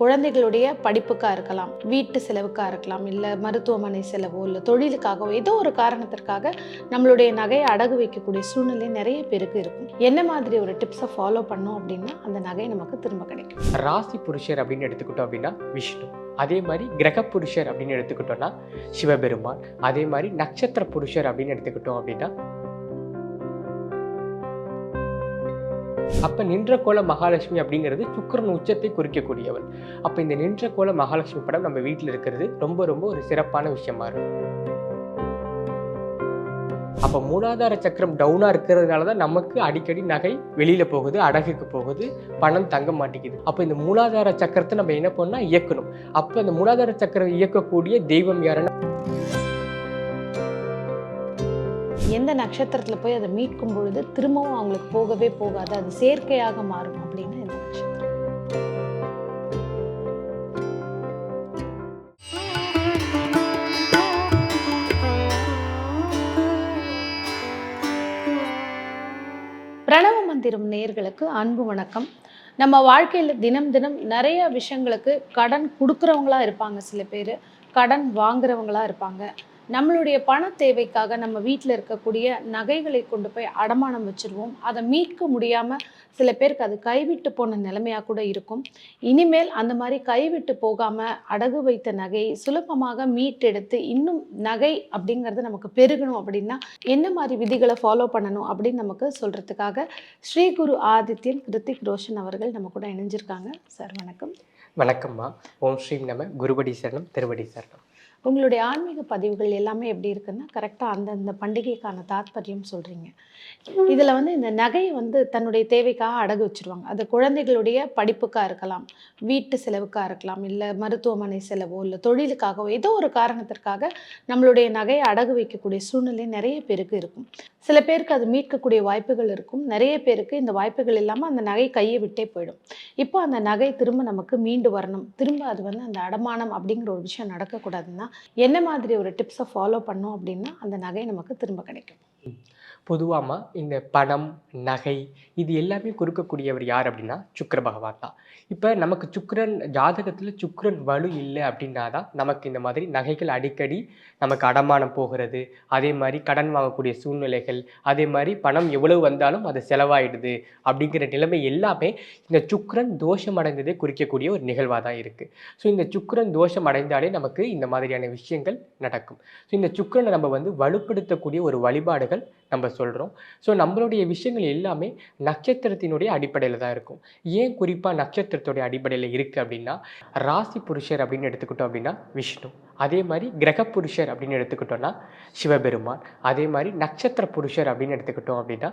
குழந்தைகளுடைய படிப்புக்காக இருக்கலாம் வீட்டு செலவுக்காக இருக்கலாம் இல்லை மருத்துவமனை செலவோ இல்லை தொழிலுக்காகவோ ஏதோ ஒரு காரணத்திற்காக நம்மளுடைய நகையை அடகு வைக்கக்கூடிய சூழ்நிலை நிறைய பேருக்கு இருக்கும். என்ன மாதிரி ஒரு டிப்ஸை ஃபாலோ பண்ணோம் அப்படின்னா அந்த நகை நமக்கு திரும்ப கிடைக்கும். ராசி புருஷர் அப்படின்னு எடுத்துக்கிட்டோம் அப்படின்னா விஷ்ணு. அதே மாதிரி கிரக புருஷர் அப்படின்னு எடுத்துக்கிட்டோம்னா சிவபெருமான். அதே மாதிரி நட்சத்திர புருஷர் அப்படின்னு எடுத்துக்கிட்டோம் அப்படின்னா அப்போ நின்ற கோல மகாலட்சுமி அப்படிங்கிறது சுக்கரன் உச்சத்தை குறிக்கக்கூடியவள். அப்போ இந்த நின்ற கோல மகாலட்சுமி படம் நம்ம வீட்டில் இருக்கிறது ரொம்ப ரொம்ப ஒரு சிறப்பான விஷயமா இருக்கும். அப்போ மூலாதார சக்கரம் டவுனாக இருக்கிறதுனால தான் நமக்கு அடிக்கடி நகை வெளியில் போகுது அடகுக்கு போகுது பணம் தங்க மாட்டேங்குது. அப்போ இந்த மூலாதார சக்கரத்தை நம்ம என்ன பண்ணால் இயக்கணும். அப்போ இந்த மூலாதார சக்கரம் இயக்கக்கூடிய தெய்வம் யாருன்னா எந்த நட்சத்திரத்தில் போய் அதை மீட்கும் பொழுது திரும்பவும் அவங்களுக்கு போகவே போகாது. அது செயற்கையாக மாறும் அப்படின்னு இந்த நட்சத்திரம். பிரணவ மந்திரம் நேர்களுக்கு அன்பு வணக்கம். நம்ம வாழ்க்கையில் தினம் தினம் நிறைய விஷயங்களுக்கு கடன் கொடுக்குறவங்களா இருப்பாங்க சில பேர். கடன் வாங்குறவங்களா இருப்பாங்க. நம்மளுடைய பண தேவைக்காக நம்ம வீட்டில் இருக்கக்கூடிய நகைகளை கொண்டு போய் அடமானம் வச்சிருவோம். அதை மீட்க முடியாமல் சில பேருக்கு அது கைவிட்டு போன நிலைமையாக கூட இருக்கும். இனிமேல் அந்த மாதிரி கைவிட்டு போகாமல் அடகு வைத்த நகையை சுலபமாக மீட்டெடுத்து இன்னும் நகை அப்படிங்கிறது நமக்கு பெருகணும் அப்படின்னா என்ன மாதிரி விதிகளை ஃபாலோ பண்ணணும் அப்படின்னு நமக்கு சொல்கிறதுக்காக ஸ்ரீ குரு ஆதித்யன் கிருத்திக் ரோஷன் அவர்கள் நம்ம கூட இணைஞ்சிருக்காங்க. சார் வணக்கம். வணக்கம்மா. ஓம் ஸ்ரீம் நம. குருபடி சரணம் திருவடி சரணம். உங்களுடைய ஆன்மீக பதிவுகள் எல்லாமே எப்படி இருக்குன்னா கரெக்டாக அந்தந்த பண்டிகைக்கான தாத்பரியம் சொல்கிறீங்க இதில் வந்து இந்த நகையை வந்து தன்னுடைய தேவைக்காக அடகு வச்சிருவாங்க. அது குழந்தைகளுடைய படிப்புக்காக இருக்கலாம் வீட்டு செலவுக்காக இருக்கலாம் இல்லை மருத்துவமனை செலவோ இல்லை தொழிலுக்காகவோ ஏதோ ஒரு காரணத்திற்காக நம்மளுடைய நகையை அடகு வைக்கக்கூடிய சூழ்நிலை நிறைய பேருக்கு இருக்கும். சில பேருக்கு அது மீட்கக்கூடிய வாய்ப்புகள் இருக்கும். நிறைய பேருக்கு இந்த வாய்ப்புகள் இல்லாமல் அந்த நகை கையை விட்டே போயிடும். இப்போ அந்த நகை திரும்ப நமக்கு மீண்டு வரணும். திரும்ப அது வந்து அந்த அடமானம் அப்படிங்கிற ஒரு விஷயம் நடக்கக்கூடாதுன்னா என்ன மாதிரி ஒரு டிப்ஸை ஃபாலோ பண்ணோம் அப்படின்னா அந்த நகை நமக்கு திரும்ப கிடைக்கும். பொதுவாக இந்த பணம் நகை இது எல்லாமே கொடுக்கக்கூடியவர் யார் அப்படின்னா சுக்கர பகவான் தான். இப்போ நமக்கு சுக்கரன் ஜாதகத்தில் சுக்கரன் வலு இல்லை அப்படின்னா தான் நமக்கு இந்த மாதிரி நகைகள் அடிக்கடி நமக்கு அடமானம் போகிறது. அதே மாதிரி கடன் வாங்கக்கூடிய சூழ்நிலைகள் அதே மாதிரி பணம் எவ்வளவு வந்தாலும் அது செலவாயிடுது அப்படிங்கிற நிலைமை எல்லாமே இந்த சுக்கரன் தோஷம் அடைந்ததே குறிக்கக்கூடிய ஒரு நிகழ்வாக தான் இருக்குது ஸோ இந்த சுக்கரன் தோஷம் அடைந்தாலே நமக்கு இந்த மாதிரியான விஷயங்கள் நடக்கும். ஸோ இந்த சுக்கிரனை நம்ம வந்து வலுப்படுத்தக்கூடிய ஒரு வழிபாடுகள் நம்ம சொல்கிறோம் ஸோ நம்மளுடைய விஷயங்கள் எல்லாமே நட்சத்திரத்தினுடைய அடிப்படையில் தான் இருக்கும். ஏன் குறிப்பாக நட்சத்திரத்துடைய அடிப்படையில் இருக்குது அப்படின்னா ராசி புருஷர் அப்படின்னு எடுத்துக்கிட்டோம் அப்படின்னா விஷ்ணு. அதே மாதிரி கிரக புருஷர் அப்படின்னு எடுத்துக்கிட்டோம்னா சிவபெருமான். அதே மாதிரி நட்சத்திர புருஷர் அப்படின்னு எடுத்துக்கிட்டோம் அப்படின்னா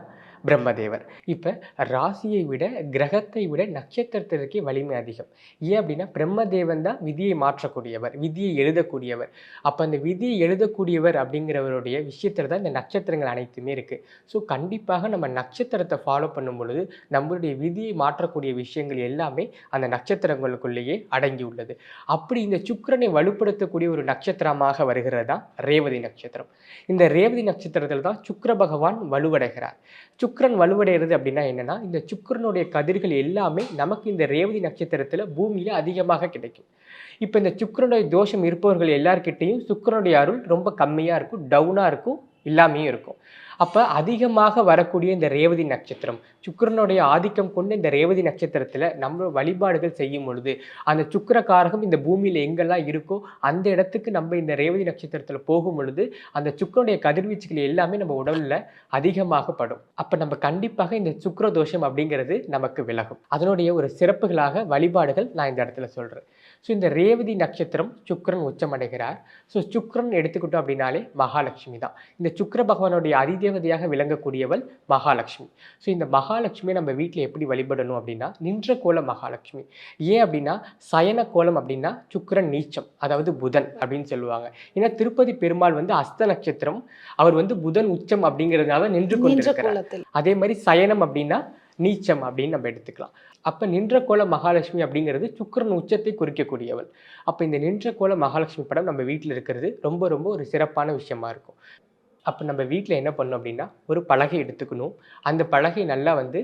பிரம்மதேவர். இப்போ ராசியை விட கிரகத்தை விட நட்சத்திரத்திற்கே வலிமை அதிகம். ஏன் அப்படின்னா பிரம்மதேவன் தான் விதியை மாற்றக்கூடியவர் விதியை எழுதக்கூடியவர். அப்போ அந்த விதியை எழுதக்கூடியவர் அப்படிங்கிறவருடைய விஷயத்தில் தான் இந்த நட்சத்திரங்கள் அனைத்துமே இருக்குது ஸோ கண்டிப்பாக நம்ம நட்சத்திரத்தை ஃபாலோ பண்ணும் பொழுது நம்மளுடைய விதியை மாற்றக்கூடிய விஷயங்கள் எல்லாமே அந்த நட்சத்திரங்களுக்குள்ளேயே அடங்கி உள்ளது. அப்படி இந்த சுக்கிரனை வலுப்படுத்தக்கூடிய ஒரு நட்சத்திரமாக வருகிறது தான் ரேவதி நட்சத்திரம். இந்த ரேவதி நட்சத்திரத்தில் தான் சுக்கர பகவான் வலுவடைகிறார். சுக் சுக்கிரன் வலுவடைகிறது அப்படின்னா என்னன்னா இந்த சுக்கிரனுடைய கதிர்கள் எல்லாமே நமக்கு இந்த ரேவதி நட்சத்திரத்தில் பூமியில் அதிகமாக கிடைக்கும். இப்போ இந்த சுக்கிரனுடைய தோஷம் இருப்பவர்கள் எல்லார்கிட்டேயும் சுக்கிரனுடைய அருள் ரொம்ப கம்மியாக இருக்கும் டவுனாக இருக்கும். இல்லாமையும் இருக்கும். அப்போ அதிகமாக வரக்கூடிய இந்த ரேவதி நட்சத்திரம் சுக்கிரனுடைய ஆதிக்கம் கொண்ட இந்த ரேவதி நட்சத்திரத்தில் நம்ம வழிபாடுகள் செய்யும் பொழுது அந்த சுக்கிரகாரகம் இந்த பூமியில் எங்கெல்லாம் இருக்கோ அந்த இடத்துக்கு நம்ம இந்த ரேவதி நட்சத்திரத்தில் போகும் பொழுது அந்த சுக்கரனுடைய கதிர்வீச்சுகள் எல்லாமே நம்ம உடலில் அதிகமாக படும். அப்போ நம்ம கண்டிப்பாக இந்த சுக்கர தோஷம் அப்படிங்கிறது நமக்கு விலகும். அதனுடைய ஒரு சிறப்புகளாக வழிபாடுகள் நான் இந்த இடத்துல சொல்கிறேன் ஸோ இந்த ரேவதி நட்சத்திரம் சுக்கிரன் உச்சமடைகிறார். ஸோ சுக்கிரன் எடுத்துக்கிட்டோம் அப்படின்னாலே மகாலட்சுமி தான். இந்த சுக்கிர பகவானுடைய அதிதேவதையாக விளங்கக்கூடியவள் மகாலட்சுமி. ஸோ இந்த மகாலட்சுமியை நம்ம வீட்டில் எப்படி வழிபடணும் அப்படின்னா நின்ற கோல மகாலட்சுமி. ஏன் அப்படின்னா சயன கோலம் அப்படின்னா சுக்கிரன் நீச்சம் அதாவது புதன் அப்படின்னு சொல்லுவாங்க. ஏன்னா திருப்பதி பெருமாள் வந்து அஸ்த நட்சத்திரம் அவர் வந்து புதன் உச்சம் அப்படிங்கிறதுனால நின்று கொண்டிருக்கிறார். அதே மாதிரி சயனம் அப்படின்னா நீச்சம் அப்படின்னு நம்ம எடுத்துக்கலாம். அப்போ நின்ற கோல மகாலட்சுமி அப்படிங்கிறது சுக்கிரன் உச்சத்தை குறிக்கக்கூடியவள். அப்போ இந்த நின்ற கோல மகாலட்சுமி படம் நம்ம வீட்டில் இருக்கிறது ரொம்ப ரொம்ப ஒரு சிறப்பான விஷயமா இருக்கும். அப்போ நம்ம வீட்டில் என்ன பண்ணணும் அப்படின்னா ஒரு பலகை எடுத்துக்கணும். அந்த பலகை நல்லா வந்து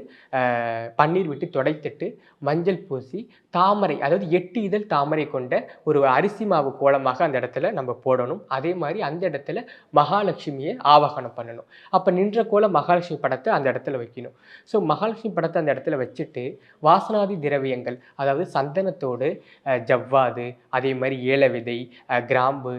பன்னீர் விட்டு துடைத்துட்டு மஞ்சள் பூசி தாமரை அதாவது எட்டு இதழ் தாமரை கொண்ட ஒரு அரிசி மாவு கோலமாக அந்த இடத்துல நம்ம போடணும். அதே மாதிரி அந்த இடத்துல மகாலட்சுமியை ஆவாகனம் பண்ணணும். அப்போ நின்ற கோல மகாலட்சுமி படத்தை அந்த இடத்துல வைக்கணும். ஸோ மகாலட்சுமி படத்தை அந்த இடத்துல வச்சுட்டு வாசனாதி திரவியங்கள் அதாவது சந்தனத்தோடு ஜவ்வாது அதே மாதிரி ஏல விதை கிராம்பு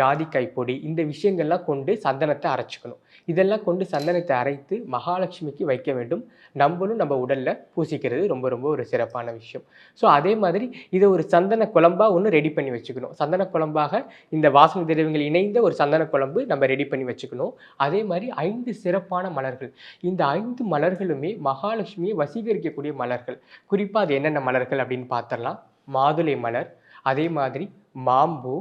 ஜாதிக்காய் பொடி இந்த விஷயங்கள்லாம் கொண்டு சந்தனத்தை அரைச்சிக்கணும். இதெல்லாம் கொண்டு சந்தனத்தை அரைத்து மகாலட்சுமிக்கு வைக்க வேண்டும். நம்மளும் நம்ம உடலில் பூசிக்கிறது ரொம்ப ரொம்ப ஒரு சிறப்பான விஷயம். ஸோ அதே மாதிரி இதை ஒரு சந்தன குழம்பாக ஒன்று ரெடி பண்ணி வச்சுக்கணும். சந்தன குழம்பாக இந்த வாசனை திரவியங்கள் இணைந்த ஒரு சந்தன குழம்பு நம்ம ரெடி பண்ணி வச்சுக்கணும். அதே மாதிரி ஐந்து சிறப்பான மலர்கள். இந்த ஐந்து மலர்களுமே மகாலட்சுமியை வசீகரிக்கக்கூடிய மலர்கள். குறிப்பாக அது என்னென்ன மலர்கள் அப்படின்னு பார்த்துடலாம். மாதுளை மலர் அதே மாதிரி மாம்பூ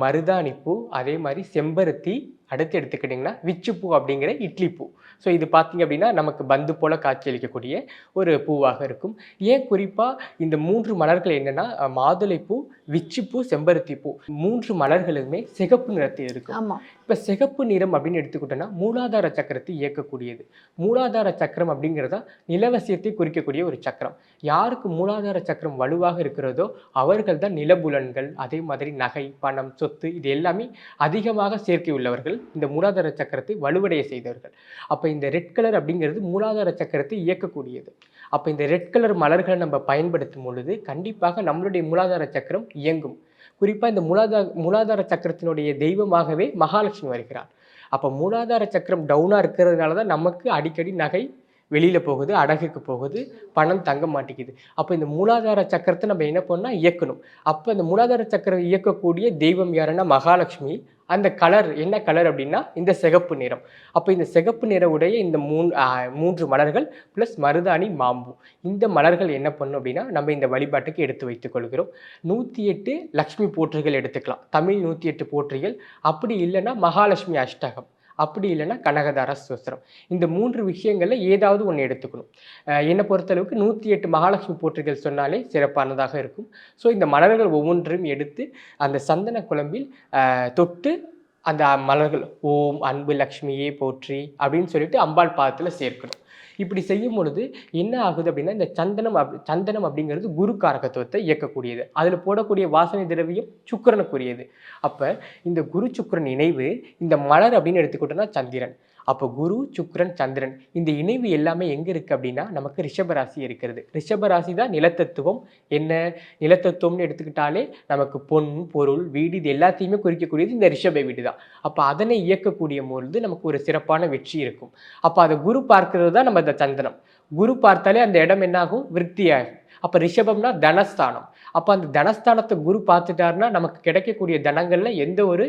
மருதாணிப்பூ அதே மாதிரி செம்பருத்தி அடுத்து எடுத்துக்கிட்டிங்கன்னா விச்சுப்பூ அப்படிங்கிற இட்லி பூ. ஸோ இது பார்த்தீங்க அப்படின்னா நமக்கு பந்து போல காட்சியளிக்கக்கூடிய ஒரு பூவாக இருக்கும். ஏன் குறிப்பாக இந்த மூன்று மலர்கள் என்னென்னா மாதுளைப்பூ விச்சுப்பூ செம்பருத்தி பூ. மூன்று மலர்களுமே சிகப்பு நிறத்தில் இருக்கும். ஆமா. இப்போ சிகப்பு நிறம் அப்படின்னு எடுத்துக்கிட்டோம்னா மூலாதார சக்கரத்தை இயக்கக்கூடியது. மூலாதார சக்கரம் அப்படிங்கிறதா நிலவசியத்தை குறிக்கக்கூடிய ஒரு சக்கரம். யாருக்கு மூலாதார சக்கரம் வலுவாக இருக்கிறதோ அவர்கள் தான் நிலபுலன்கள் அதே மாதிரி நகை பணம் சொத்து இது எல்லாமே அதிகமாக சேர்க்கை உள்ளவர்கள். இந்த மூலாதார சக்கரத்தை வலுவடைய செய்தவர்கள். அப்போ இந்த ரெட் கலர் அப்படிங்கிறது மூலாதார சக்கரத்தை இயக்கக்கூடியது. அப்போ இந்த ரெட் கலர் மலர்களை நம்ம பயன்படுத்தும் பொழுது கண்டிப்பாக நம்மளுடைய மூலாதார சக்கரம் இயங்கும். குறிப்பாக இந்த மூலாதார மூலாதார சக்கரத்தினுடைய தெய்வமாகவே மகாலட்சுமி வருகிறார் அப்போ மூலாதார சக்கரம் டவுனாக இருக்கிறதுனால தான் நமக்கு அடிக்கடி நகை வெளியில் போகுது அடகுக்கு போகுது பணம் தங்க மாட்டேங்குது. அப்போ இந்த மூலாதார சக்கரத்தை நம்ம என்ன பண்ணால் இயக்கணும். அப்போ இந்த மூலாதார சக்கரம் இயக்கக்கூடிய தெய்வம் யாருன்னா மகாலட்சுமி. அந்த கலர் என்ன கலர் அப்படின்னா இந்த சிகப்பு நிறம். அப்போ இந்த சிகப்பு நிற உடைய இந்த மூணு மூன்று மலர்கள் ப்ளஸ் மருதாணி மாம்பூ. இந்த மலர்கள் என்ன பண்ணும் அப்படின்னா நம்ம இந்த வழிபாட்டுக்கு எடுத்து வைத்துக் கொள்கிறோம். நூற்றி எட்டு லக்ஷ்மி போற்றிகள் எடுத்துக்கலாம். தமிழ் நூற்றி எட்டு போற்றிகள். அப்படி இல்லைன்னா மகாலட்சுமி அஷ்டகம். அப்படி இல்லைன்னா கனகதார ஸ்தோத்திரம் இந்த மூன்று விஷயங்களில் ஏதாவது ஒன்று எடுத்துக்கணும். என்னை பொறுத்தளவுக்கு நூற்றி எட்டு மகாலட்சுமி போற்றிகள் சொன்னாலே சிறப்பானதாக இருக்கும். ஸோ இந்த மலர்கள் ஒவ்வொன்றையும் எடுத்து அந்த சந்தன குழம்பில் தொட்டு அந்த மலர்கள் ஓம் அன்பு லக்ஷ்மியே போற்றி அப்படின்னு சொல்லிட்டு அம்பாள் பாதத்தில் சேர்க்கணும். இப்படி செய்யும் பொழுது என்ன ஆகுது அப்படின்னா இந்த சந்தனம் அப் சந்தனம் அப்படிங்கிறது குரு காரகத்துவத்தை இயக்கக்கூடியது. அதில் போடக்கூடிய வாசனை திரவியம் சுக்கிரனுக்குரியது. அப்போ இந்த குரு சுக்கிரன் இணைவு இந்த மலர் அப்படின்னு எடுத்துக்கிட்டோம்னா சந்திரன். அப்போ குரு சுக்ரன் சந்திரன் இந்த இணைவு எல்லாமே எங்கே இருக்குது அப்படின்னா நமக்கு ரிஷபராசி இருக்கிறது. ரிஷபராசி தான் நிலத்தத்துவம். என்ன? நிலத்தத்துவம்னு எடுத்துக்கிட்டாலே நமக்கு பொன் பொருள் வீடு இது எல்லாத்தையுமே குறிக்கக்கூடியது இந்த ரிஷப வீடு தான். அப்போ அதனை இயக்கக்கூடிய பொழுது நமக்கு ஒரு சிறப்பான வெற்றி இருக்கும். அப்போ அதை குரு பார்க்கிறது தான் நம்ம இந்த சந்தனம். குரு பார்த்தாலே அந்த இடம் என்னாகும்? விருத்தியாகும். அப்போ ரிஷபம்னா தனஸ்தானம். அப்போ அந்த தனஸ்தானத்தை குரு பார்த்துட்டாருன்னா நமக்கு கிடைக்கக்கூடிய தனங்களில் எந்த ஒரு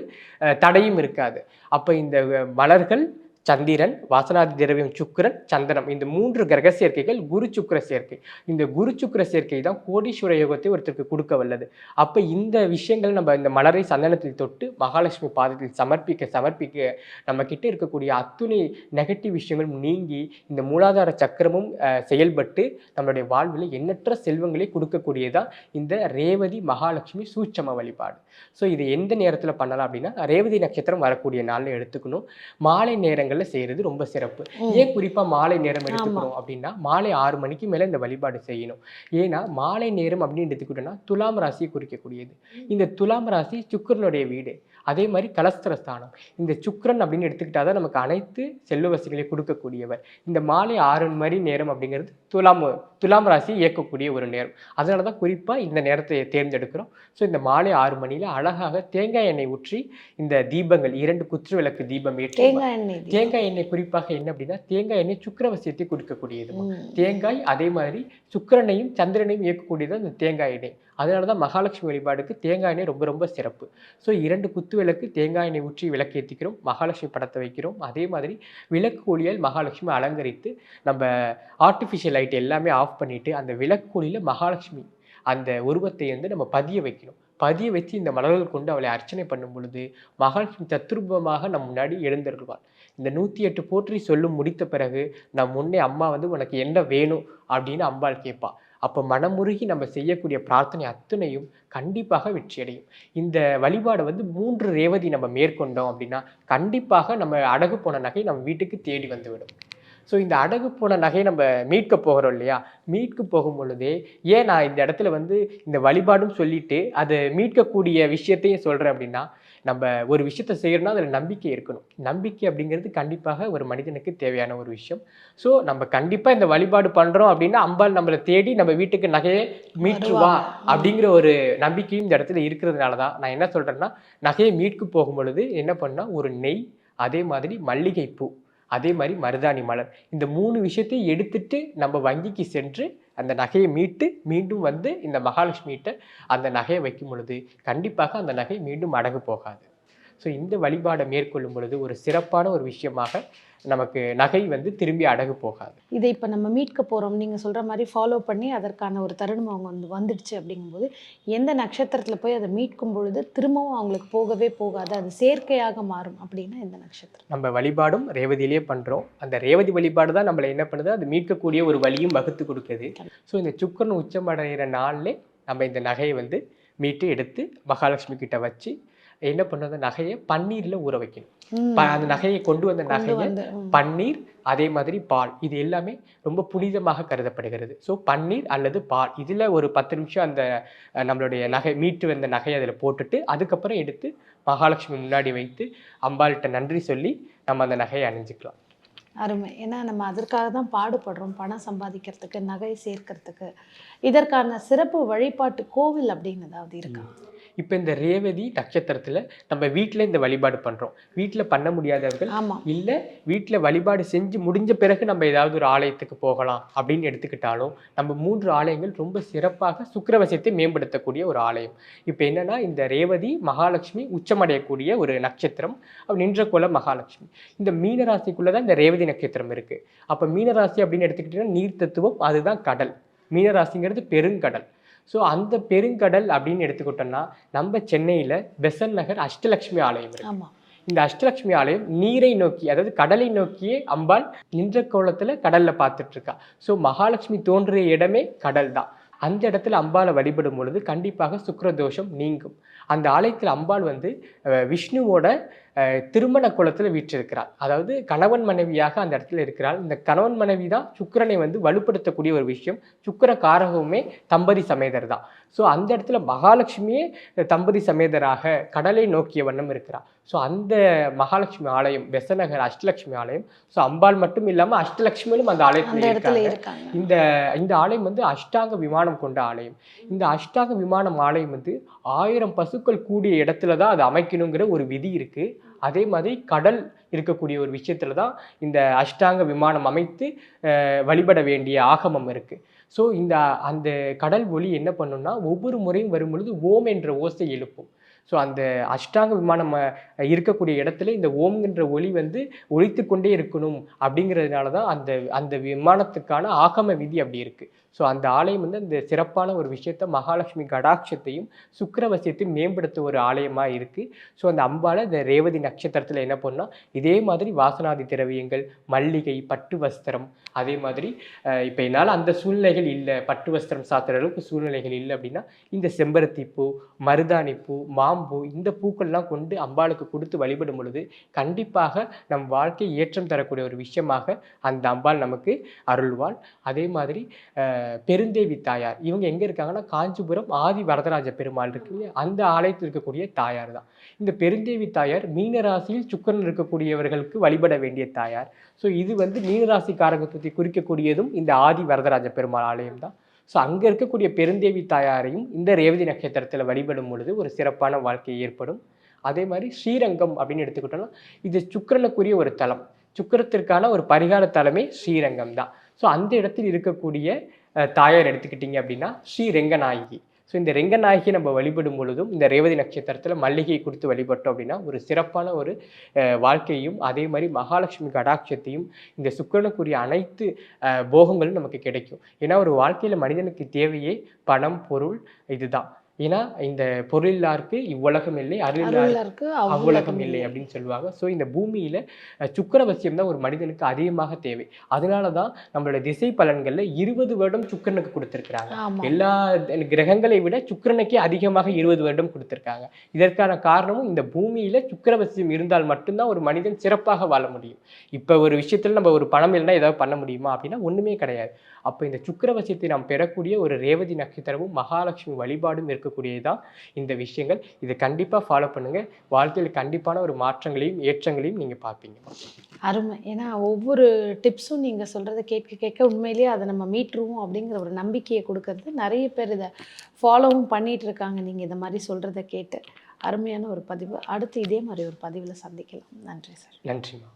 தடையும் இருக்காது. அப்போ இந்த மலர்கள் சந்திரன் வாசனாதி திரவியம் சுக்கரன் சந்தனம். இந்த மூன்று கிரக சேர்க்கைகள் குரு சுக்கிர சேர்க்கை. இந்த குரு சுக்கிர சேர்க்கை தான் கோடீஸ்வர யோகத்தை ஒருத்தருக்கு கொடுக்க வல்லது. அப்போ இந்த விஷயங்கள் நம்ம இந்த மலரை சந்தனத்தில் தொட்டு மகாலட்சுமி பாதத்தில் சமர்ப்பிக்க சமர்ப்பிக்க நம்ம கிட்ட இருக்கக்கூடிய அத்துணை நெகட்டிவ் விஷயங்களும் நீங்கி இந்த மூலாதார சக்கரமும் செயல்பட்டு நம்மளுடைய வாழ்வில் எண்ணற்ற செல்வங்களை கொடுக்கக்கூடியதான் இந்த ரேவதி மகாலட்சுமி சூட்சம வழிபாடு. ஸோ இது எந்த நேரத்தில் பண்ணலாம் அப்படின்னா ரேவதி நட்சத்திரம் வரக்கூடிய நாளில் எடுத்துக்கணும். மாலை நேரங்களில் செய்கிறது ரொம்ப சிறப்பு. ஏன் குறிப்பாக மாலை நேரம் எடுத்துக்கணும் அப்படின்னா மாலை ஆறு மணிக்கு மேலே இந்த வழிபாடு செய்யணும். ஏன்னா மாலை நேரம் அப்படின்னு எடுத்துக்கிட்டோம்னா துலாம் ராசியை குறிக்கக்கூடியது. இந்த துலாம் ராசி சுக்கிரனுடைய வீடு. அதே மாதிரி கலஸ்திரஸ்தானம். இந்த சுக்கிரன் அப்படின்னு எடுத்துக்கிட்டா தான் நமக்கு அனைத்து செல்வ வசதிகளை கொடுக்கக்கூடியவர். இந்த மாலை ஆறு மணி நேரம் அப்படிங்கிறது துலாம் துலாம் ராசியை இயக்கக்கூடிய ஒரு நேரம். அதனால தான் குறிப்பாக இந்த நேரத்தை தேர்ந்தெடுக்கிறோம். ஸோ இந்த மாலை ஆறு மணியில் அழகாக தேங்காய் எண்ணெய் ஊற்றி இந்த தீபங்கள் இரண்டு குத்து விளக்கு தீபம் ஏற்றி தேங்காய் எண்ணெய். தேங்காய் எண்ணெய் குறிப்பாக என்ன அப்படின்னா தேங்காய் எண்ணெய் சுக்கிரவசியத்தை கொடுக்கக்கூடியது. தேங்காய் அதே மாதிரி சுக்கிரனையும் சந்திரனையும் இயக்கக்கூடியது அந்த தேங்காய் எண்ணெய். அதனால தான் மகாலட்சுமி வழிபாடுக்கு தேங்காய் எண்ணெய் ரொம்ப ரொம்ப சிறப்பு. ஸோ இரண்டு குத்து விளக்கு தேங்காய் எண்ணெய் ஊற்றி விளக்கு ஏற்றிக்கிறோம் மகாலட்சுமி படத்தை வைக்கிறோம். அதே மாதிரி விளக்கு ஒளியால் மகாலட்சுமி அலங்கரித்து நம்ம ஆர்டிஃபிஷியல் லைட் எல்லாமே ஆஃப் பண்ணிவிட்டு அந்த விளக்கு ஒளியில் மகாலட்சுமி அந்த உருவத்தை வந்து நம்ம பதிய வைக்கணும். பதிய வச்சு இந்த மலர்கள் கொண்டு அவளை அர்ச்சனை பண்ணும் பொழுது மகாலட்சுமி தத்ரூபமாக நம் முன்னாடி எழுந்தருள்வாள் இந்த நூற்றி எட்டு போற்றி சொல்லும் முடித்த பிறகு நம் முன்னே அம்மா வந்து உனக்கு என்ன வேணும்? அப்படின்னு அம்பாள் கேட்பாள் அப்போ மனமுருகி நம்ம செய்யக்கூடிய பிரார்த்தனை அத்தனையும் கண்டிப்பாக வெற்றியடையும். இந்த வழிபாடை வந்து மூன்று ரேவதி நம்ம மேற்கொண்டோம் அப்படின்னா கண்டிப்பாக நம்ம அடகு போன நகை நம்ம வீட்டுக்கு தேடி வந்துவிடும். ஸோ இந்த அடகு போன நகையை நம்ம மீட்க போகிறோம் இல்லையா? மீட்க போகும் பொழுதே ஏன் நான் இந்த இடத்துல வந்து இந்த வழிபாடும் சொல்லிட்டு அதை மீட்கக்கூடிய விஷயத்தையும் சொல்கிறேன் அப்படின்னா நம்ம ஒரு விஷயத்த செய்யறோம்னா அதில் நம்பிக்கை இருக்கணும். நம்பிக்கை அப்படிங்கிறது கண்டிப்பாக ஒரு மனிதனுக்கு தேவையான ஒரு விஷயம். ஸோ நம்ம கண்டிப்பாக இந்த வழிபாடு பண்ணுறோம் அப்படின்னா அம்பாள் நம்மளை தேடி நம்ம வீட்டுக்கு நகையை மீட்டுருவா. அப்படிங்கிற ஒரு நம்பிக்கையும் இந்த இடத்துல இருக்கிறதுனால தான் நான் என்ன சொல்கிறேன்னா நகையை மீட்க போகும் பொழுது என்ன பண்ணால் ஒரு நெய் அதே மாதிரி மல்லிகைப்பூ அதே மாதிரி மருதாணி மலர். இந்த மூணு விஷயத்தையும் எடுத்துட்டு நம்ம வங்கிக்கு சென்று அந்த நகையை மீட்டு மீண்டும் வந்து இந்த மகாலட்சுமிகிட்ட அந்த நகையை வைக்கும் பொழுது கண்டிப்பாக அந்த நகை மீண்டும் அடகு போகாது. ஸோ இந்த வழிபாடை மேற்கொள்ளும் பொழுது ஒரு சிறப்பான ஒரு விஷயமாக நமக்கு நகை வந்து திரும்பி அடகு போகாது. இதை இப்போ நம்ம மீட்க போகிறோம் நீங்கள் சொல்கிற மாதிரி ஃபாலோ பண்ணி அதற்கான ஒரு தருணம் அவங்க வந்து வந்துடுச்சு அப்படிங்கும்போது எந்த நட்சத்திரத்தில் போய் அதை மீட்கும் பொழுது திரும்பவும் அவங்களுக்கு போகவே போகாது அது சேர்க்கையாக மாறும் அப்படின்னா எந்த நட்சத்திரம்? நம்ம வழிபாடும் ரேவதியிலே பண்ணுறோம் அந்த ரேவதி வழிபாடு தான் நம்மளை என்ன பண்ணுது? அது மீட்கக்கூடிய ஒரு வழியும் வகுத்து கொடுக்குது. ஸோ இந்த சுக்கரன் உச்சமடைகிற நாள்லே நம்ம இந்த நகையை வந்து மீட்டு எடுத்து மகாலட்சுமி கிட்ட வச்சு என்ன பண்ணுறது? நகையை பன்னீரில் ஊற வைக்கணும். அந்த நகையை கொண்டு வந்த நகையை. பன்னீர் அதே மாதிரி பால். இது எல்லாமே ரொம்ப புனிதமாக கருதப்படுகிறது. ஸோ பன்னீர் அல்லது பால். இதில் ஒரு பத்து நிமிஷம் அந்த நம்மளுடைய நகை மீட்டு வந்த நகையை அதில் போட்டுட்டு அதுக்கப்புறம் எடுத்து மகாலட்சுமி முன்னாடி வைத்து அம்பாள்கிட்ட நன்றி சொல்லி நம்ம அந்த நகையை அணிஞ்சுக்கலாம். அருமை. ஏன்னா நம்ம அதற்காக தான் பாடுபடுறோம். பணம் சம்பாதிக்கிறதுக்கு நகை சேர்க்கறதுக்கு. இதற்கான சிறப்பு வழிபாட்டு கோவில் அப்படின்னு ஏதாவது இருக்கா? இப்போ இந்த ரேவதி நட்சத்திரத்தில் நம்ம வீட்டில் இந்த வழிபாடு பண்ணுறோம் வீட்டில் பண்ண முடியாதவர்கள் இல்லை வீட்டில் வழிபாடு செஞ்சு முடிஞ்ச பிறகு நம்ம ஏதாவது ஒரு ஆலயத்துக்கு போகலாம் அப்படின்னு எடுத்துக்கிட்டாலும் நம்ம மூன்று ஆலயங்கள் ரொம்ப சிறப்பாக சுக்கிரவசியத்தை மேம்படுத்தக்கூடிய ஒரு ஆலயம். இப்போ என்னன்னா இந்த ரேவதி மகாலட்சுமி உச்சமடையக்கூடிய ஒரு நட்சத்திரம் அப்ப நின்ற குல மகாலட்சுமி. இந்த மீனராசிக்குள்ளே தான் இந்த ரேவதி நட்சத்திரம் இருக்குது அப்போ மீனராசி அப்படின்னு எடுத்துக்கிட்டிங்கன்னா நீர் தத்துவம் அதுதான் கடல். மீனராசிங்கிறது பெருங்கடல். ஸோ அந்த பெருங்கடல் அப்படின்னு எடுத்துக்கிட்டோம்னா நம்ம சென்னையில் பெசன் நகர் அஷ்டலட்சுமி ஆலயம் இருக்கு. ஆமா. இந்த அஷ்டலட்சுமி ஆலயம் நீரை நோக்கி அதாவது கடலை நோக்கியே அம்பாள் நின்ற கோலத்துல கடல்ல பார்த்துட்டு இருக்கா. ஸோ மகாலட்சுமி தோன்றிய இடமே கடல் தான். அந்த இடத்துல அம்பாளை வழிபடும் பொழுது கண்டிப்பாக சுக்கரதோஷம் நீங்கும். அந்த ஆலயத்தில் அம்பாள் வந்து விஷ்ணுவோட திருமண குலத்தில் வீற்றிருக்கிறாள். அதாவது கணவன் மனைவியாக அந்த இடத்துல இருக்கிறாள். இந்த கணவன் மனைவி தான் சுக்கரனை வந்து வலுப்படுத்தக்கூடிய ஒரு விஷயம். சுக்கர காரகமே தம்பதி சமேதர் தான் ஸோ அந்த இடத்துல மகாலட்சுமியே தம்பதி சமேதராக கடலை நோக்கிய வண்ணம் இருக்கிறார். ஸோ அந்த மகாலட்சுமி ஆலயம் பெசநகர் அஷ்டலட்சுமி ஆலயம். ஸோ அம்பாள் மட்டும் இல்லாமல் அஷ்டலட்சுமிகளும் அந்த ஆலயத்தில் இருக்காங்க. இந்த இந்த ஆலயம் வந்து அஷ்டாங்க விமானம் கொண்ட ஆலயம். இந்த அஷ்டாங்க விமானம் ஆலயம் வந்து ஆயிரம் பசுக்கள் கூடிய இடத்துல தான் அது அமைக்கணுங்கிற ஒரு விதி இருக்கு. அதே மாதிரி கடல் இருக்கக்கூடிய ஒரு விஷயத்துல தான் இந்த அஷ்டாங்க விமானம் அமைத்து வழிபட வேண்டிய ஆகமம் இருக்கு. ஸோ இந்த அந்த கடல் ஒளி என்ன பண்ணும்னா ஒவ்வொரு முறையும் வரும் பொழுது ஓம் என்ற ஓசை எழுப்பும். ஸோ அந்த அஷ்டாங்க விமானம் இருக்கக்கூடிய இடத்துல இந்த ஓம்ங்கிற ஒளி வந்து ஒழித்து கொண்டே இருக்கணும் அப்படிங்கிறதுனால தான் அந்த அந்த விமானத்துக்கான ஆகம விதி அப்படி இருக்குது ஸோ அந்த ஆலயம் வந்து அந்த சிறப்பான ஒரு விஷயத்தை மகாலட்சுமி கடாட்சத்தையும் சுக்கிரவசியத்தையும் மேம்படுத்த ஒரு ஆலயமாக இருக்குது ஸோ அந்த அம்பால் இந்த ரேவதி நட்சத்திரத்தில் என்ன பண்ணால் இதே மாதிரி வாசனாதி திரவியங்கள் மல்லிகை பட்டு வஸ்திரம் அதே மாதிரி இப்போ என்னால் அந்த சூழ்நிலைகள் இல்லை. பட்டு வஸ்திரம் சாத்துற அளவுக்கு சூழ்நிலைகள் இல்லை அப்படின்னா இந்த செம்பருத்தி பூ மருதாணி பூ மாம்பூ இந்த பூக்கள்லாம் கொண்டு அம்பாளுக்கு கொடுத்து வழிபடும் பொழுது கண்டிப்பாக நம் வாழ்க்கை ஏற்றம் தரக்கூடிய ஒரு விஷயமாக அந்த அம்பாள் நமக்கு அருள்வாள். அதே மாதிரி பெருந்தேவி தாயார். இவங்க எங்கே இருக்காங்கன்னா காஞ்சிபுரம் ஆதி வரதராஜ பெருமாள் இருக்கு இல்லையா? அந்த ஆலயத்தில் இருக்கக்கூடிய தாயார் தான். இந்த பெருந்தேவி தாயார் மீனராசியில் சுக்கரன் இருக்கக்கூடியவர்களுக்கு வழிபட வேண்டிய தாயார். ஸோ இது வந்து மீனராசி காரகத்துவத்தை குறிக்கக்கூடியதும் இந்த ஆதி வரதராஜ பெருமாள் ஆலயம் தான். ஸோ அங்கே இருக்கக்கூடிய பெருந்தேவி தாயாரையும் இந்த ரேவதி நட்சத்திரத்தில் வழிபடும் பொழுது ஒரு சிறப்பான வாழ்க்கை ஏற்படும். அதே மாதிரி ஸ்ரீரங்கம் அப்படின்னு எடுத்துக்கிட்டோம்னா இது சுக்கிரனுக்குரிய ஒரு தலம். சுக்கிரத்திற்கான ஒரு பரிகார தலமே ஸ்ரீரங்கம் தான். ஸோ அந்த இடத்தில் இருக்கக்கூடிய தாயார் எடுத்துக்கிட்டிங்க அப்படின்னா ஸ்ரீ ரெங்கநாயகி. ஸோ இந்த ரெங்கநாயகி நம்ம வழிபடும் பொழுதும் இந்த ரேவதி நட்சத்திரத்தில் மல்லிகை கொடுத்து வழிபட்டோம் அப்படின்னா ஒரு சிறப்பான ஒரு வாழ்க்கையும் அதே மாதிரி மகாலட்சுமி கடாட்சத்தையும் இந்த சுக்கிரனுக்குரிய அனைத்து போகங்களும் நமக்கு கிடைக்கும். ஏன்னா ஒரு வாழ்க்கையில் மனிதனுக்கு தேவையே பணம் பொருள் இதுதான். ஏன்னா இந்த பொருளாருக்கு இவ்வுலகம் இல்லை அருளாருக்கு அவ்வுலகம் இல்லை அப்படின்னு சொல்லுவாங்க. ஸோ இந்த பூமியில சுக்கிரவசியம் தான் ஒரு மனிதனுக்கு அதிகமாக தேவை. அதனால தான் நம்மளோட திசை பலன்கள்ல இருபது வருடம் சுக்கிரனுக்கு கொடுத்துருக்குறாங்க. எல்லா கிரகங்களை விட சுக்கிரனுக்கே அதிகமாக இருபது வருடம் கொடுத்துருக்காங்க. இதற்கான காரணமும் இந்த பூமியில சுக்கிரவசியம் இருந்தால் மட்டும்தான் ஒரு மனிதன் சிறப்பாக வாழ முடியும். இப்போ ஒரு விஷயத்துல நம்ம ஒரு பணம் இல்லைன்னா ஏதாவது பண்ண முடியுமா அப்படின்னா ஒண்ணுமே கிடையாது. அப்போ இந்த சுக்கிரவசியத்தை நாம் பெறக்கூடிய ஒரு ரேவதி நட்சத்திரமும் மகாலட்சுமி வழிபாடும் இருக்கக்கூடியதுதான் இந்த விஷயங்கள். இதை கண்டிப்பா ஃபாலோ பண்ணுங்க. வாழ்க்கையில் கண்டிப்பான ஒரு மாற்றங்களையும் ஏற்றங்களையும் நீங்க பார்ப்பீங்க. அருமை. ஏன்னா ஒவ்வொரு டிப்ஸும் நீங்கள் சொல்கிறத கேட்க கேட்க உண்மையிலேயே அதை நம்ம மீட்டுருவோம் அப்படிங்கிற ஒரு நம்பிக்கையை கொடுக்கறது. நிறைய பேர் இதை ஃபாலோவும் பண்ணிட்டு இருக்காங்க நீங்கள் இந்த மாதிரி சொல்கிறத கேட்டு. அருமையான ஒரு பதிவு. அடுத்து இதே மாதிரி ஒரு பதிவில் சந்திக்கலாம். நன்றி சார். நன்றிம்மா.